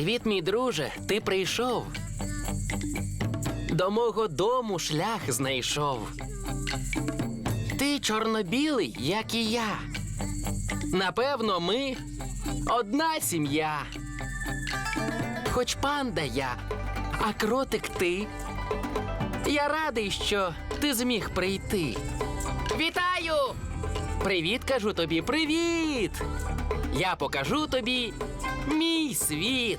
Привіт, мій друже, ти прийшов. До мого дому шлях знайшов. Ти чорно-білий, як і я. Напевно, ми одна сім'я. Хоч панда я, а кротик ти. Я радий, що ти зміг прийти. Вітаю! Привіт, кажу тобі, привіт! Я покажу тобі мій світ.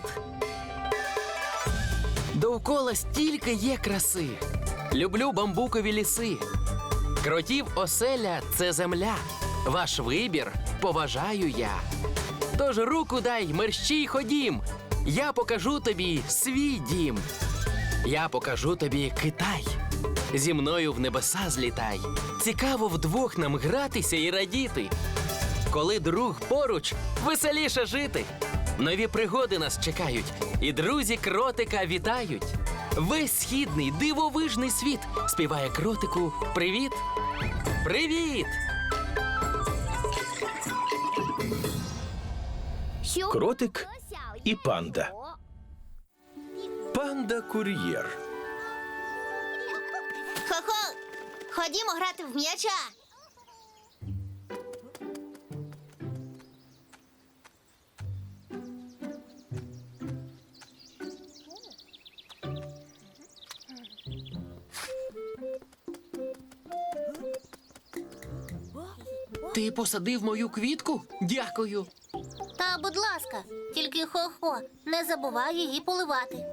Довкола стільки є краси. Люблю бамбукові ліси. Кротів оселя це земля. Ваш вибір поважаю я. Тож руку дай, мерщій ходім. Я покажу тобі свій дім. Я покажу тобі Китай. Зі мною в небеса злітай. Цікаво вдвох нам гратися і радіти. Коли друг поруч, веселіше жити. Нові пригоди нас чекають, і друзі кротика вітають. Весь східний дивовижний світ співає кротику Привіт! Привіт! Кротик і панда. Панда кур'єр. Хо-хо! Ходімо грати в м'яча. Ти посадив мою квітку? Дякую. Та, будь ласка, тільки хо-хо, не забувай її поливати.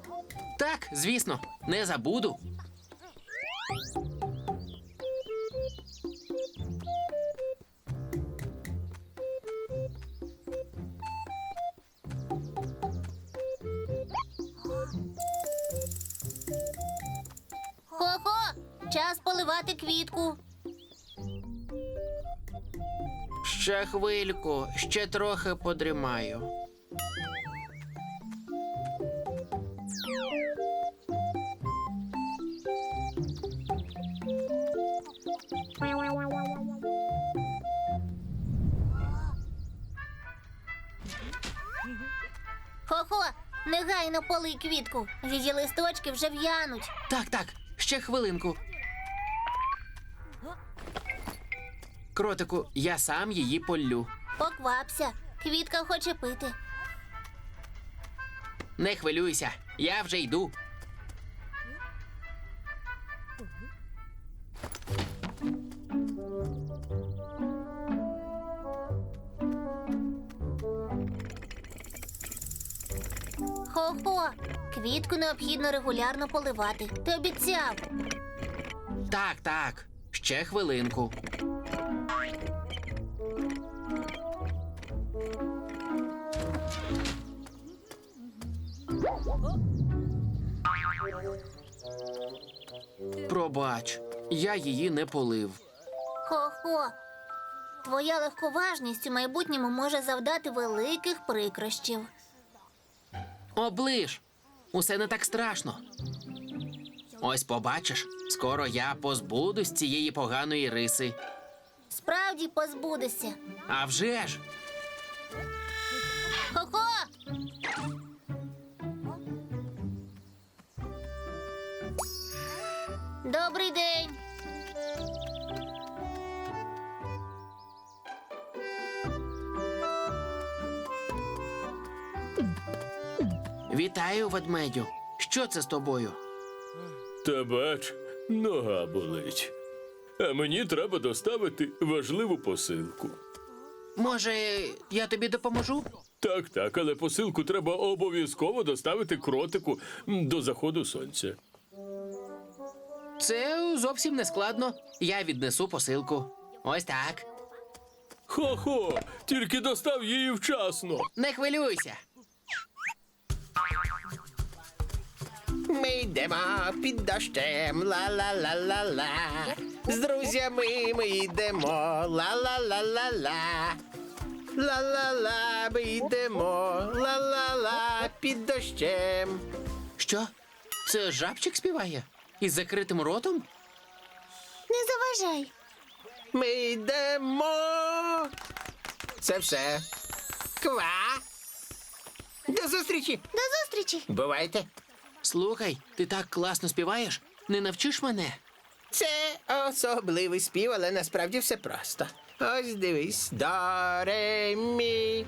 Так, звісно, не забуду. Хо-хо, час поливати квітку. Ще хвильку, ще трохи подрімаю. Хо-хо, негайно полий квітку. Її листочки вже в'януть. Так, так, ще хвилинку. Кротику, я сам її поллю. Поквапся, квітка хоче пити. Не хвилюйся, я вже йду. Хо-хо, квітку необхідно регулярно поливати. Ти обіцяв. Так, так, ще хвилинку. Пробач, я її не полив. Хо-хо. Твоя легковажність у майбутньому може завдати великих прикрощів. Оближ, усе не так страшно. Ось побачиш, скоро я позбудусь цієї поганої риси. Справді позбудешся. А вже ж! Хо-хо! Вітаю, ведмедю. Що це з тобою? Та бач, нога болить. А мені треба доставити важливу посилку. Може, я тобі допоможу? Так, так, але посилку треба обов'язково доставити кротику до заходу сонця. Це зовсім не складно. Я віднесу посилку. Ось так. Хо-хо, тільки достав її вчасно. Не хвилюйся. Ми йдемо під дощем, ла-ла-ла-ла-ла. З друзями ми йдемо, ла-ла-ла-ла-ла. Ла-ла-ла, ми йдемо, ла-ла-ла, під дощем. Що? Це жабчик співає? Із закритим ротом? Не заважай. Ми йдемо. Це все. Ква. До зустрічі! До зустрічі! Бувайте! Слухай, ти так класно співаєш. Не навчиш мене? Це особливий спів, але насправді все просто. Ось дивись, до ре мі.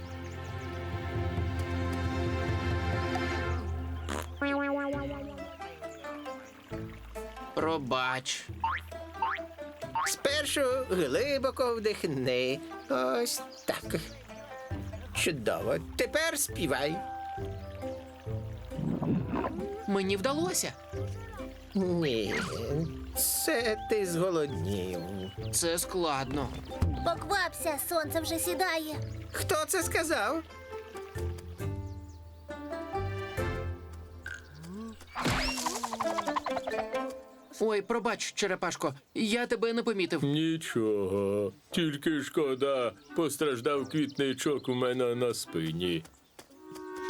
Пробач. Спершу глибоко вдихни. Ось так. Чудово. Тепер співай. Мені вдалося. Ні, це ти зголоднів. Це складно. Поквапся, сонце вже сідає. Хто це сказав? Ой, пробач, черепашко, я тебе не помітив. Нічого. Тільки шкода, постраждав квітничок у мене на спині.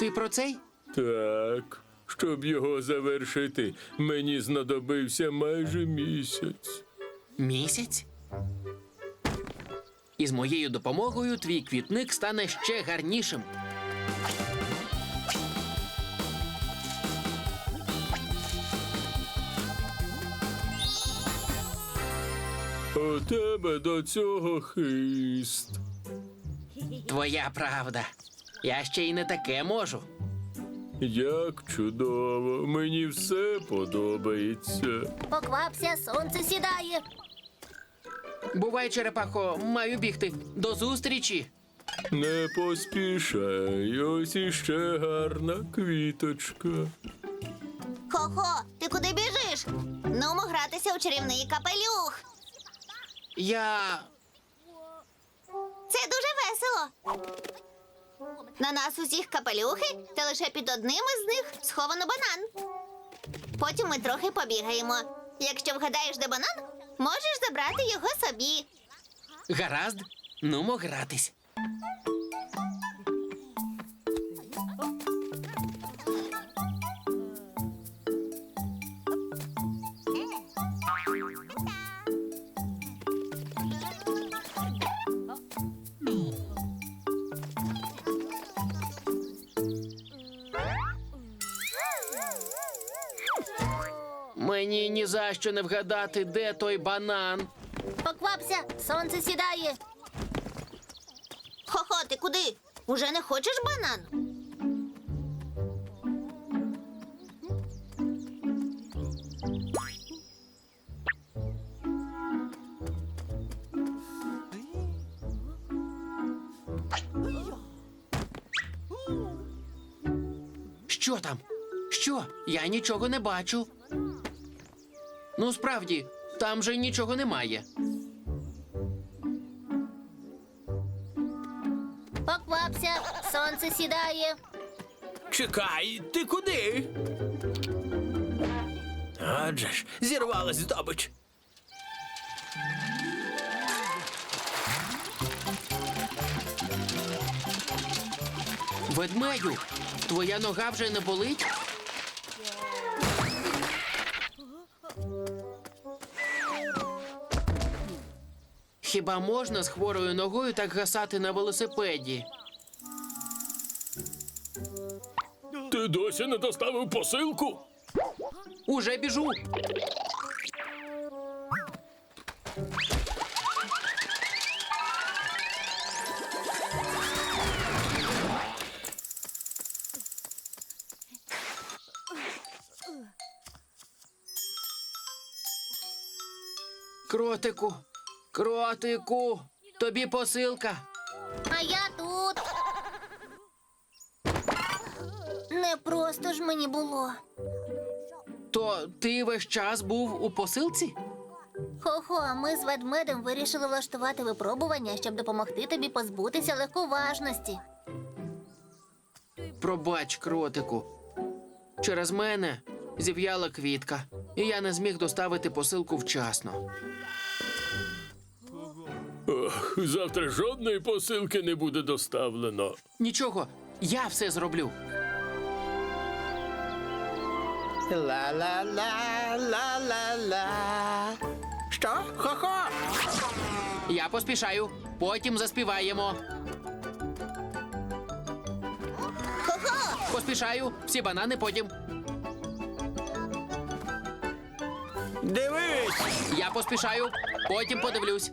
Ти про цей? Так, щоб його завершити, мені знадобився майже місяць. Місяць? І з моєю допомогою твій квітник стане ще гарнішим. У тебе до цього хист. Твоя правда. Я ще й не таке можу. Як чудово, мені все подобається. Поквапся, сонце сідає. Бувай, черепахо, маю бігти. До зустрічі. Не поспішай, ось іще гарна квіточка. Хо-хо, ти куди біжиш? Нумо гратися у чарівний капелюх. Я. Це дуже весело. На нас усіх капелюхи, та лише під одним із них сховано банан. Потім ми трохи побігаємо. Якщо вгадаєш, де банан, можеш забрати його собі. Гаразд, нумо гратись. Мені ні за що не вгадати, де той банан. Поквапся, сонце сідає. Хо-хо, ти куди? Уже не хочеш банан? Що там? Що? Я нічого не бачу. Ну, справді, там же нічого немає. Поквапся, сонце сідає. Чекай, ти куди? Адже ж, зірвалась здобич. Ведмедю, твоя нога вже не болить? Хіба можна з хворою ногою так гасати на велосипеді? Ти досі не доставив посилку? Уже біжу. Кротику, кротику, тобі посилка. А я тут. Не просто ж мені було. То ти весь час був у посилці? Хо-хо, ми з ведмедем вирішили влаштувати випробування, щоб допомогти тобі позбутися легковажності. Пробач, кротику. Через мене зів'яла квітка, і я не зміг доставити посилку вчасно. Ох, завтра жодної посилки не буде доставлено. Нічого, я все зроблю. Ла-ла-ла, ла-ла-ла. Що? Хо-хо? Я поспішаю, потім заспіваємо. Хо-хо! поспішаю. Всі банани потім. Дивись! Я поспішаю, потім подивлюсь.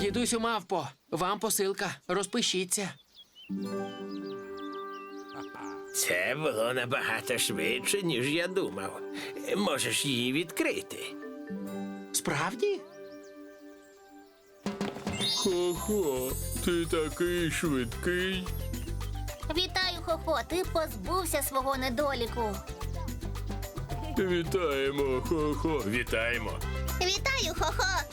Дідусю мавпо, вам посилка. Розпишіться. Це було набагато швидше, ніж я думав. Можеш її відкрити. Справді? Хо-хо, ти такий швидкий. Вітаю, Хохо, ти позбувся свого недоліку. Вітаємо, хо-хо. Вітаємо. Вітаю, Хохо!